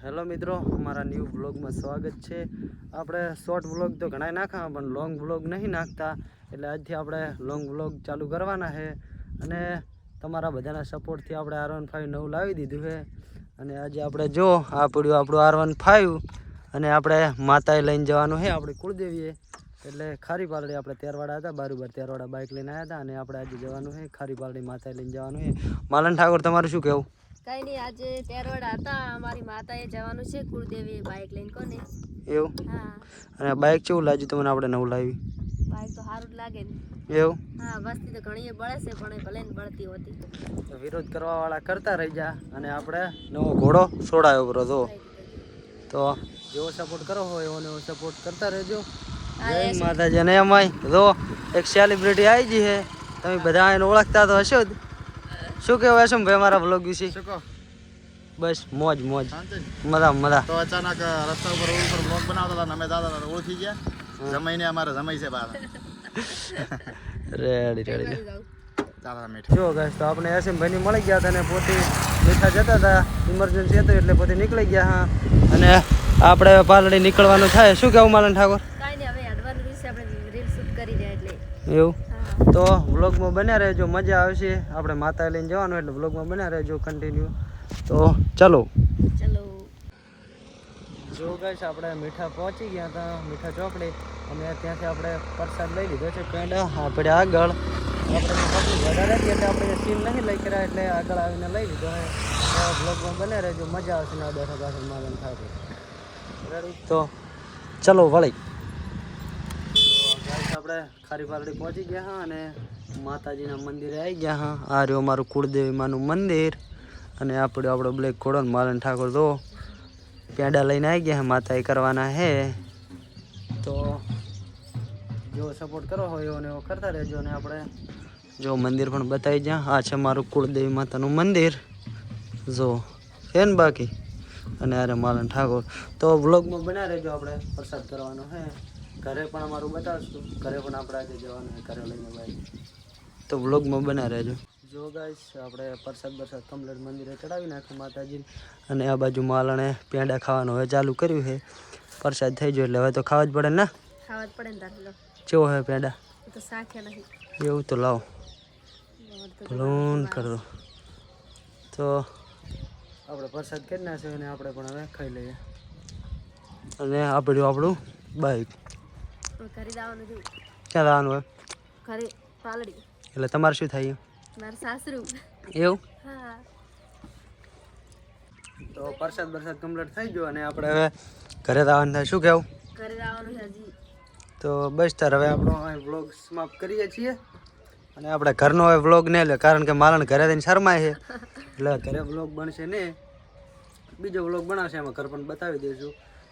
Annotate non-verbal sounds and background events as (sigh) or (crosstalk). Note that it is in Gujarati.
હેલો મિત્રો, અમારા ન્યૂ બ્લોગમાં સ્વાગત છે. આપણે શોર્ટ બ્લોગ તો ઘણા નાખા, પણ લોંગ બ્લોગ નહીં નાખતા. એટલે આજથી આપણે લોંગ બ્લોગ ચાલુ કરવાના છે. અને તમારા બધાના સપોર્ટથી આપણે આર વન ફાઇવ નવું લાવી દીધું છે. અને આજે આપણે જો, આ પડ્યું આપણું આર વન ફાઇવ અને આપણે માતાએ લઈને જવાનું છે આપણે કુળદેવીએ. એટલે ખારી પાલડી આપણે તેરવાડા હતા બારુબાર તેરવાડા બાઇક લઈને આવ્યા હતા. અને આપણે આજે જવાનું છે ખારી પાલડી માતાએ લઈને જવાનું છે. માલન ઠાકોર, તમારું શું કહેવું? કઈ નહીં આજે તેરવડા હતા. અમારી માતાએ જવાનું છે. કુળદેવી બાઇક લઈને કોને? એવું? હા. અને બાઇક કેવું લાગ્યું તમને? આપણે નવું લાવી બાઇક તો સારું જ લાગે ને. એવું? હા વસ્તી તો ઘણી એ બળે છે પણ એ ભલે ને બળતી હોતી. તો વિરોધ કરવા વાળા કરતા રહી જા અને આપણે નવો ઘોડો છોડાયો બરો તો તો જેવો સપોર્ટ કરો હોય એવો એવો સપોર્ટ કરતા રહેજો. જય માતાજી અને એમાંય જો એક સેલિબ્રિટી આવી ગઈ છે. તમે બધા એને ઓળખતા તો હશો જ. શું કહેવાય શું ભાઈ મારા બ્લોગ વિશે? બસ મોજ મોજ. મજા મજા. તો અચાનક રસ્તા ઉપર રોડ ઉપર બ્લોગ બનાવતા હતા અમે દાદા દાદા ઓળખી ગયા. જમાઈને અમારે જમાઈ છે પાછા રેડી રેડી જો ગાઈસ તો આપણે એસએમ ભાઈની મળી ગયા હતા અને પોતે બેઠા જતા હતા. ઇમરજન્સી હતું એટલે પોતે નીકળી ગયા હા. અને આપણે પાલડી નીકળવાનું થાય. શું કેવું માલન ઠાકોર? કાઈ નહીં હવે અડવાનું વિશે આપણે રીલ શૂટ કરી રહ્યા એટલે. એવું? તો વ્લોગમાં બન્યા રહેજો મજા આવશે. આપણે માતા લઈને જવાનું એટલે વ્લોગમાં બન્યા રહેજો કન્ટિન્યુ તો ચાલો. ચલો. જો ગાઈસ આપણે મીઠા પહોંચી ગયા હતા મીઠા ચોકડી. અને ત્યાંથી આપણે પ્રસાદ લઈ લીધો છે પેંડા. આપણે આગળ આપણે વધારે એટલે આપણે સીન નહીં લઈ કર્યા એટલે આગળ આવીને લઈ લીધો છે. બ્લોગમાં બને રહેજો મજા આવશે ને બેઠા પાછળ માલન ઠાકોર તો ચલો વળી. આપણે ખારી પાલડી પહોંચી ગયા હા અને માતાજીના મંદિરે આવી ગયા હા. આ રહ્યું અમારું કુળદેવી માનું મંદિર અને આપણે આપણો બ્લેક ઘોડો માલન ઠાકોર. તો પેંડા લઈને આવી ગયા માતા માતાએ કરવાના હે. તો જો સપોર્ટ કરો હોય એવો ને એવો કરતા રહેજો અને આપણે. જો મંદિર પણ બતાવી જ્યાં આ છે મારું કુળદેવી માતાનું મંદિર. જો છે ને બાકી. અને અરે માલન ઠાકોર. તો વ્લોગમાં બના રહેજો આપણે, પ્રસાદ કરવાનો હે. ઘરે પણ અમારું બતાવશું. ઘરે પણ આપણે આજે જવાનું હોય ઘરે લઈને ભાઈ. તો વ્લોગમાં બના રહેજો. જો ગાઈશ આપણે પ્રસાદ બરસાદ કમલેટ મંદિરે ચડાવી નાખ્યું માતાજી અને આ બાજુ માલણે પેંડા ખાવાનું હવે ચાલુ કર્યું છે. પ્રસાદ થઈ ગયો એટલે હવે તો ખાવા જ પડે ને ખાવા જ પડે ને કેવો હે પેંડા? તો સાખ્યા નહીં. એવું તો લાવો. લોન કરો. તો આપણે પ્રસાદ કરી નાખ્યો અને આપણે પણ હવે ખાઈ લઈએ. અને આપણું આપણું બાઈક. ઘરે જવાનું છું. ક્યાં લાવવાનું હોય? ઘરે પાલડી. એટલે તમારે શું થાય મારું સાસરું. એવું? હા. તો પ્રસાદ બરસાદ કમ્પ્લીટ થઈ ગયો અને આપણે હવે ઘરે આવવાનું થાય. શું કહેવું? ઘરે જવાનું છે હજી. તો બસ તાર હવે આપણો વ્લોગ સમાપ્ત કરીએ છીએ. અને આપણે ઘરનો હવે વ્લોગ નહીં લે કારણ કે મારણ ઘરે થઈને શરમાય છે. (laughs) એટલે ઘરે વ્લોગ બનશે ને બીજો વ્લોગ બનાવશે એમાં ઘર પણ બતાવી દઈશું.